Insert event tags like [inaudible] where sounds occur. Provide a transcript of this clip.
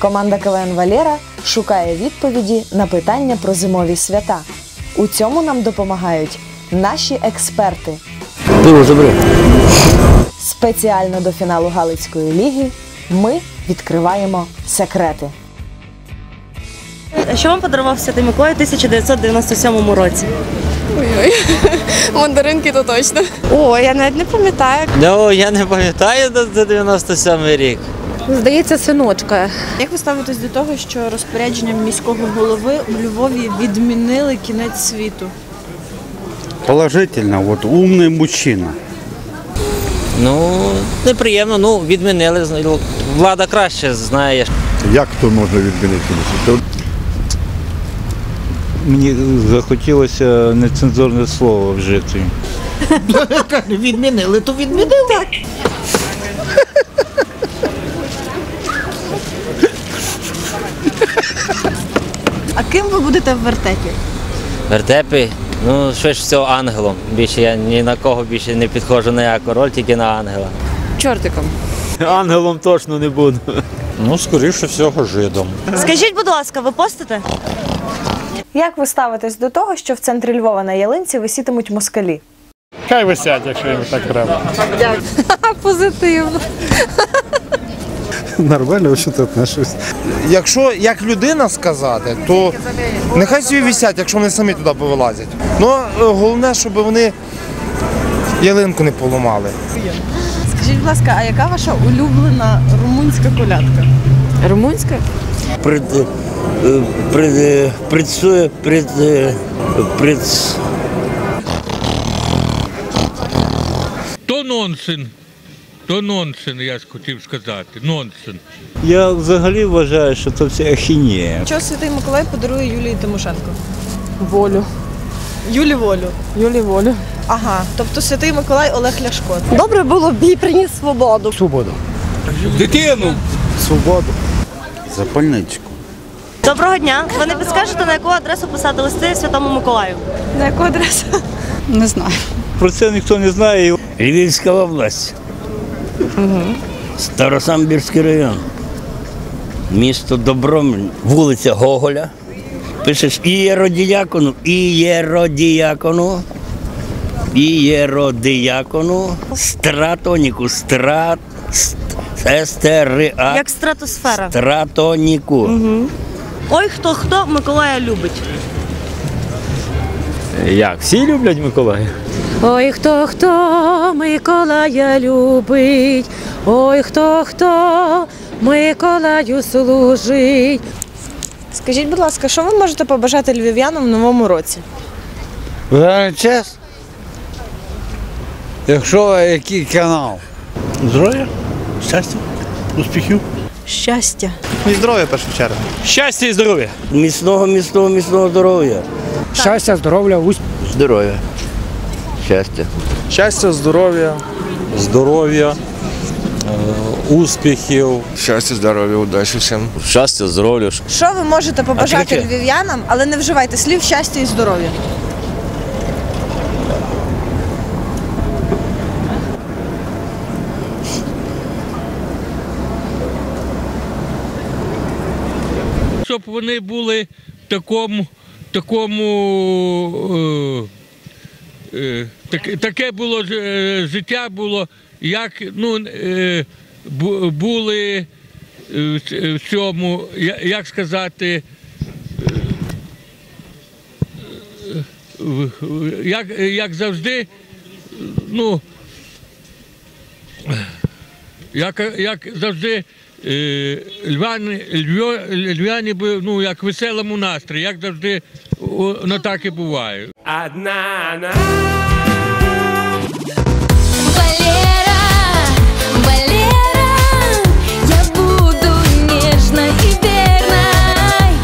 Команда КВН Валера шукає відповіді на питання про зимові свята. У цьому нам допомагають наші експерти. Пиво забери. Спеціально до фіналу Галицької ліги ми відкриваємо секрети. Що вам подарував Святий Миколай у 1997 році? Ой-ой. [laughs] Мандаринки то точно. О, я навіть не пам'ятаю. Ну, я не пам'ятаю до, до 97 рік. Здається, синочка. Як ви ставитесь до того, що розпорядженням міського голови у Львові відмінили кінець світу? Положительно, вот умный мужчина. Ну, неприємно, ну, відмінили. Влада краще знає. Як то можна відмінити? Мені захотілося нецензурне слово вжити. [laughs] Відмінили, то відмінили. Так. А ким ви будете в вертепі? Вертепи, ну, швидше всього, ангелом. Більше я ні на кого більше не підходжу на яку роль, тільки на ангела. Чортиком. Ангелом точно не буду. Ну, скоріше всього, жидом. Скажіть, будь ласка, ви постите? Як ви ставитесь до того, що в центрі Львова на ялинці висітимуть москалі? хай висять, якщо їм так треба. [laughs] Позитивно. [laughs] Нормально, що ти отношусь. Якщо як людина сказати, то нехай собі висять, якщо вони самі туди повилазять. Ну е, головне, щоб вони ялинку не поламали. Скажіть, будь ласка, а яка ваша улюблена румунська колядка? Румунська? Пред, е, пред, е, пред, е, пред, То нонсен. То нонсен, я ж хотів сказати. Нонсен. Я взагалі вважаю, що це все ахінія. Що Святий Миколай подарує Юлії Тимошенко? Волю. Юлі волю. Юлі волю. Ага, тобто Святий Миколай Олег Ляшко. Добре було б їй приніс свободу. Свободу. Дитину! Свободу. Запальничку. Доброго дня. Ви не підскажете, на яку адресу писати листи Святому Миколаю? На яку адресу? Не знаю. Про це ніхто не знає. Львівська Старосамбірський район. Місто Добромль, вулиця Гоголя. Пишеш ієродіякону, ієродіякону, ієродіякону, стратоніку, страт, естериа, Як стратосфера. стратоніку. Ой, хто хто Миколая любить. Як? Всі люблять Миколая? Ой, хто хто Миколая любить. Ой, хто хто Миколаю служить. Скажіть, будь ласка, що ви можете побажати львів'янам в новому році? Зараз час. Якщо який канал? Здоров'я, щастя, успіхів. Щастя. І здоров'я першу чергу. Щастя і здоров'я. Міцного, міцного, міцного здоров'я. Щастя, здоров'я, успіх. Здоров'я. Щастя. Щастя, здоров'я. Здоров'я, успіхів. Щастя, здоров'я, удачі всім. Щастя, здоров'я. Що ви можете побажати львів'янам, але не вживайте слів щастя і здоров'я? Щоб вони були в такому, такому е, е, так, таке було е, життя було, як ну, е, бу- були е, в цьому, як сказати, е, як, як завжди, ну, як, як завжди, е, львяні були, ну, як в веселому настрої, як завжди, ну так і буває. Одна на